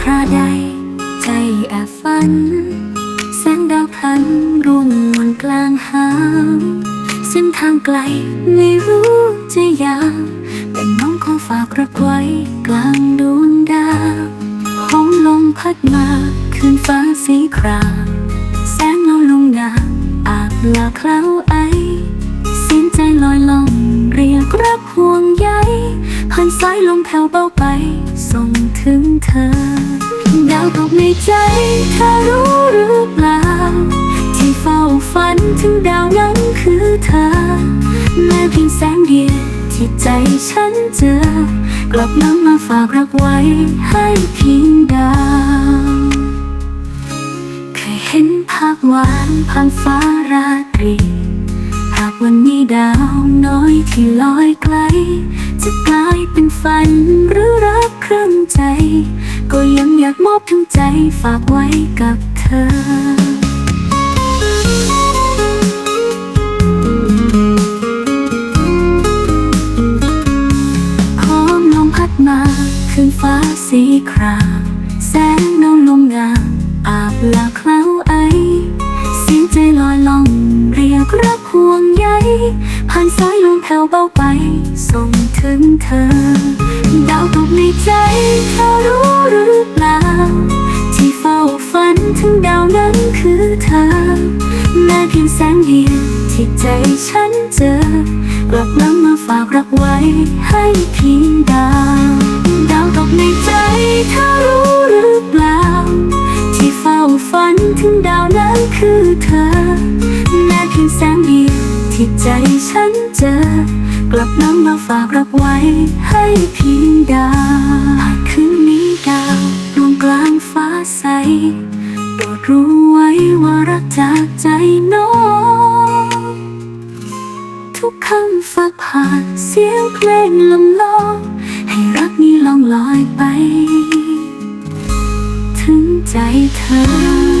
คราใด ใจแอบฝัน แสงดาวพลันร่วงมนกลางหางเส้นทางไกลไม่รู้จะยาวแต่น้องขอฝากรักไว้กลางดวงดาวห้อมลมพัดมาคืนฟ้าสีครามแสงเงาลงงาอาบลาเคล้าไอเสียงใจลอยล่องเรียกรักห่วงใยผ่านสายลมแผ่วเบาไปส่ง ถึงเธอ ดาวตกในใจเธอรู้หรือเปล่า ที่เฝ้าฝันถึงดาวนั้นคือเธอ แม้เพียงแสงเดียวที่ใจฉันเจอ กลับนำมาฝากรักไว้ให้เพียงดาว เคยเห็นภาพหวานผ่านฟ้าราตรีหากวันนี้ดาวน้อยที่ลอยไกล จะกลายเป็นฝันหรือรัก รื่องใจ ก็ยังอยากมอบทั้งใจฝากไว้กับเธอพร้อมลมพัดมาคืนฟ้าสีครามแสงเงาลมงามอาบลาเคล้าไอเสียงใจลอยล่อง เรียกรักห่วงใยผ่านสายลมแผ่วเบาไป ส่งถึงเธอ ดาวตกใน คือเธอ แม้เพียงแสงเดียวที่ใจฉันเจอกลับนำมาฝากรักไว้ให้เพียงดาวดาวตกในใจเธอรู้หรือเปล่า ที่เฝ้าฝันถึงดาวนั้นคือเธอ แม้เพียงแสงเดียวที่ใจฉันเจอกลับนำมาฝากรักไว้ให้เพียงดาวคืนนี้ดาวดวงกลางฟ้าใส รู้ไว้ว่ารักจากใจน้อง ทุกคำฝากผ่านเสียงเพลงลำลอง ให้รักนี้ล่องลอยไป ถึงใจเธอ